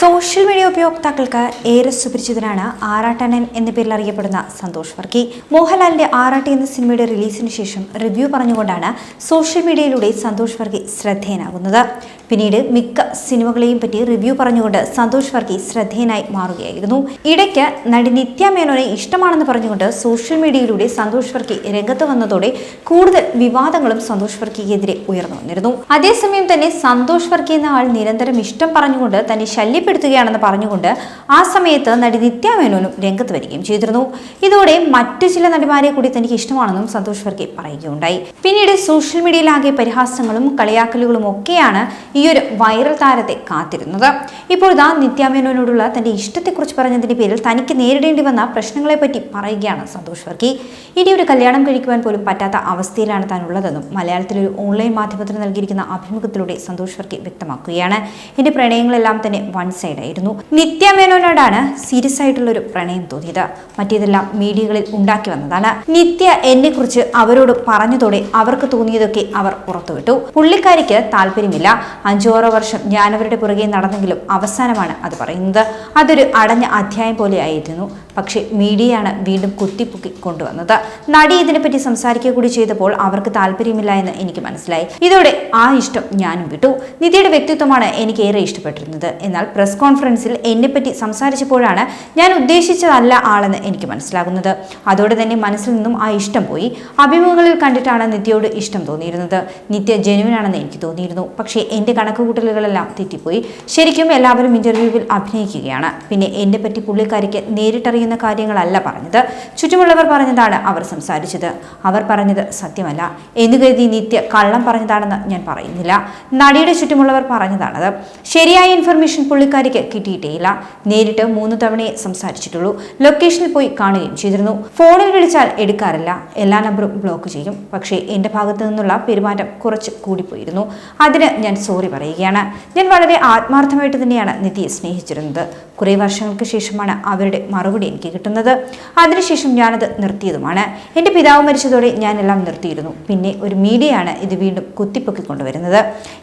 Social media ഉപയോക്താക്കൾക്ക് ഏറെ സുപരിചിതനാണ് ആറാട്ടനൻ എന്ന പേരിൽ അറിയപ്പെടുന്ന സന്തോഷ് വർക്കി. മോഹൻലാലിന്റെ ആറാട്ടി എന്ന സിനിമയുടെ റിലീസിന് ശേഷം റിവ്യൂ പറഞ്ഞുകൊണ്ടാണ് സോഷ്യൽ മീഡിയയിലൂടെ സന്തോഷ് വർക്കി ശ്രദ്ധേയനാകുന്നത്. പിന്നീട് മിക്ക സിനിമകളെയും പറ്റി റിവ്യൂ പറഞ്ഞുകൊണ്ട് സന്തോഷ് വർക്കി ശ്രദ്ധേയനായി മാറുകയായിരുന്നു. ഇടയ്ക്ക് നടി നിത്യ മേനോനെ ഇഷ്ടമാണെന്ന് പറഞ്ഞുകൊണ്ട് സോഷ്യൽ മീഡിയയിലൂടെ സന്തോഷ് വർക്കി രംഗത്ത് വന്നതോടെ കൂടുതൽ വിവാദങ്ങളും സന്തോഷ് വർക്കിക്കെതിരെ ഉയർന്നു വന്നിരുന്നു. അതേസമയം തന്നെ സന്തോഷ് വർക്കി എന്ന ആൾ നിരന്തരം ഇഷ്ടം പറഞ്ഞുകൊണ്ട് തന്നെ ശല്യപ്പെടുത്തുകയാണെന്ന് പറഞ്ഞുകൊണ്ട് ആ സമയത്ത് നടി നിത്യ മേനോനും രംഗത്ത് വരികയും ചെയ്തിരുന്നു. ഇതോടെ മറ്റു ചില നടിമാരെ കൂടി തനിക്ക് ഇഷ്ടമാണെന്നും സന്തോഷ് വർഗെ പറയുകയുണ്ടായി. പിന്നീട് സോഷ്യൽ മീഡിയയിലാകെ പരിഹാസങ്ങളും കളിയാക്കലുകളും ഒക്കെയാണ് ഈ ഒരു വൈറൽ താരത്തെ കാത്തിരുന്നത്. ഇപ്പോൾ ഇതാ നിത്യ മേനോനോടുള്ള തന്റെ ഇഷ്ടത്തെക്കുറിച്ച് പറഞ്ഞതിന്റെ പേരിൽ തനിക്ക് നേരിടേണ്ടി വന്ന പ്രശ്നങ്ങളെപ്പറ്റി പറയുകയാണ് സന്തോഷ് വർഗി. ഇനി ഒരു കല്യാണം കഴിക്കുവാൻ പോലും പറ്റാത്ത അവസ്ഥയിലാണ് താൻ ഉള്ളതെന്നും മലയാളത്തിലൊരു ഓൺലൈൻ മാധ്യമത്തിന് നൽകിയിരിക്കുന്ന അഭിമുഖത്തിലൂടെ സന്തോഷ് വർഗി വ്യക്തമാക്കുകയാണ്. എന്റെ പ്രണയങ്ങളെല്ലാം തന്നെ വൺ സൈഡ് ആയിരുന്നു നിത്യ മേനോനോടാണ് സീരിയസ് ആയിട്ടുള്ള ഒരു പ്രണയം തോന്നിയത്. മറ്റേതെല്ലാം മീഡിയകളിൽ ഉണ്ടാക്കി വന്നതാണ്. നിത്യ എന്നെ കുറിച്ച് അവരോട് പറഞ്ഞതോടെ അവർക്ക് തോന്നിയതൊക്കെ അവർ പുറത്തുവിട്ടു. പുള്ളിക്കാരിക്ക് താല്പര്യമില്ല. അഞ്ചോറോ വർഷം ഞാനവരുടെ പുറകെ നടന്നെങ്കിലും അവസാനമാണ് അത് പറയുന്നത്. അതൊരു അടഞ്ഞ അധ്യായം പോലെ ആയിരുന്നു. പക്ഷേ മീഡിയയാണ് വീണ്ടും കുത്തിപ്പൊക്കി കൊണ്ടുവന്നത്. നടി ഇതിനെപ്പറ്റി സംസാരിക്കുക കൂടി ചെയ്തപ്പോൾ അവർക്ക് താല്പര്യമില്ല എന്ന് എനിക്ക് മനസ്സിലായി. ഇതോടെ ആ ഇഷ്ടം ഞാനും വിട്ടു. നിധിയുടെ വ്യക്തിത്വമാണ് എനിക്ക് ഏറെ ഇഷ്ടപ്പെട്ടിരുന്നത്. എന്നാൽ പ്രസ് കോൺഫറൻസിൽ എന്നെപ്പറ്റി സംസാരിച്ചപ്പോഴാണ് ഞാൻ ഉദ്ദേശിച്ചതല്ല ആളെന്ന് എനിക്ക് മനസ്സിലാകുന്നത്. അതോടെ തന്നെ മനസ്സിൽ നിന്നും ആ ഇഷ്ടം പോയി. അഭിമുഖങ്ങളിൽ കണ്ടിട്ടാണ് നിത്യയോട് ഇഷ്ടം തോന്നിയിരുന്നത്. നിത്യ ജനുവിനാണെന്ന് എനിക്ക് തോന്നിയിരുന്നു. പക്ഷേ എന്റെ കണക്കുകൂട്ടലുകളെല്ലാം തെറ്റിപ്പോയി. ശരിക്കും എല്ലാവരും ഇന്റർവ്യൂവിൽ അഭിനയിക്കുകയാണ്. പിന്നെ എന്നെ പറ്റി പുള്ളിക്കാരിക്ക് നേരിട്ടറിയുന്ന കാര്യങ്ങളല്ല പറഞ്ഞത്. ചുറ്റുമുള്ളവർ പറഞ്ഞതാണ് അവർ സംസാരിച്ചത്. അവർ പറഞ്ഞത് സത്യമല്ല. എന്ന് കരുതി നിത്യ കള്ളം പറഞ്ഞതാണെന്ന് ഞാൻ പറയുന്നില്ല. നടിയുടെ ചുറ്റുമുള്ളവർ പറഞ്ഞതാണത്. ശരിയായ ഇൻഫർമേഷൻ പുള്ളിക്കാരിക്ക് കിട്ടിയിട്ടേയില്ല. നേരിട്ട് മൂന്ന് തവണയെ സംസാരിച്ചിട്ടുള്ളൂ. ലൊക്കേഷനിൽ പോയി കാണുകയും ചെയ്തിരുന്നു. ഫോണിൽ വിളിച്ചാൽ എടുക്കാറില്ല. എല്ലാ നമ്പറും ബ്ലോക്ക് ചെയ്യും. പക്ഷേ എന്റെ ഭാഗത്തു നിന്നുള്ള പെരുമാറ്റം കുറച്ച് കൂടിപ്പോയിരുന്നു. അതിന് ഞാൻ സോറി പറയുകയാണ്. ഞാൻ വളരെ ആത്മാർത്ഥമായിട്ട് തന്നെയാണ് നിധിയെ സ്നേഹിച്ചിരുന്നത്. കുറേ വർഷങ്ങൾക്ക് ശേഷമാണ് അവരുടെ മറുപടി എനിക്ക് കിട്ടുന്നത്. അതിനുശേഷം ഞാനത് നിർത്തിയതുമാണ്. എന്റെ പിതാവ് മരിച്ചതോടെ ഞാനെല്ലാം നിർത്തിയിരുന്നു. പിന്നെ ഒരു മീഡിയയാണ് ഇത് വീണ്ടും കുത്തിപ്പൊക്കി കൊണ്ടുവരുന്നത്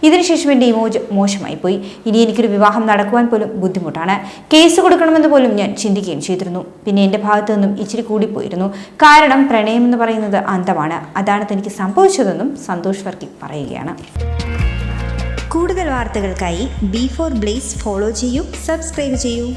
ഇതിനുശേഷം എന്റെ ഇമോജ് മോശമായി പോയി ഇനി എനിക്കൊരു വിവാഹം നടക്കുവാൻ പോലും ബുദ്ധിമുട്ടാണ്. കേസ് കൊടുക്കണമെന്ന് പോലും ഞാൻ ചിന്തിക്കുകയും ചെയ്തിരുന്നു. പിന്നെ എന്റെ ഭാഗത്തു നിന്നും ഇച്ചിരി കൂടിപ്പോയിരുന്നു. കാരണം പ്രണയം എന്ന് പറയുന്നത് അന്തമാണ് അതാണ് തനിക്ക് സംഭവിച്ചതെന്നും സന്തോഷ് വർക്കി പറയുകയാണ്. കൂടുതൽ വാർത്തകൾക്കായി ബി ഫോർ ബ്ലേസ് ഫോളോ ചെയ്യൂ സബ്സ്ക്രൈബ് ചെയ്യൂ.